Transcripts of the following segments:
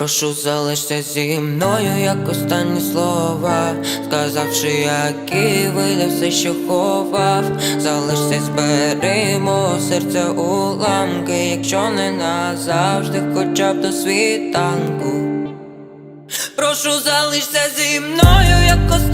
Прошу залишся зі мною, як останні слова, сказавши, які вийде все, що ховав, залишся, збери серце уламки, якщо не назавжди, хоча б до світанку. Прошу залишся зі мною, як останні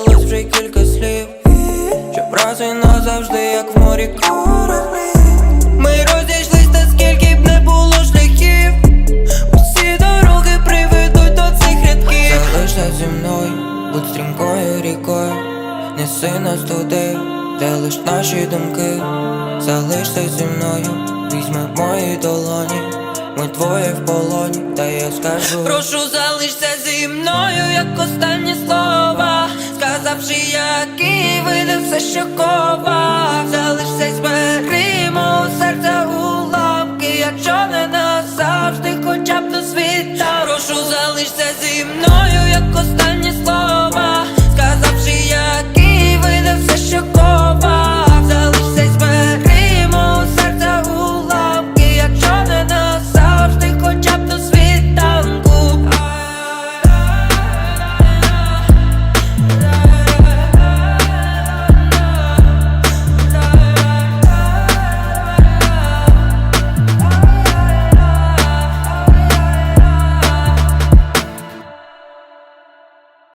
залишилось вже кілька слів, щоб раз і назавжди, як в морі кораблі. Ми розійшлись, та скільки б не було шляхів. Усі дороги приведуть до цих рядків. Залишся зі мною, будь стрімкою рікою, неси нас туди, де лиш наші думки. Залишся зі мною, візьми мої долоні. Ми двоє в полоні, та я скажу Прошу залишся зі мною, як останні слова Сказавши, який вийде все, що ковав. Залишся й збери мого серця уламки Якщо не назавжди, хоча б до світа. Прошу залишся зі мною,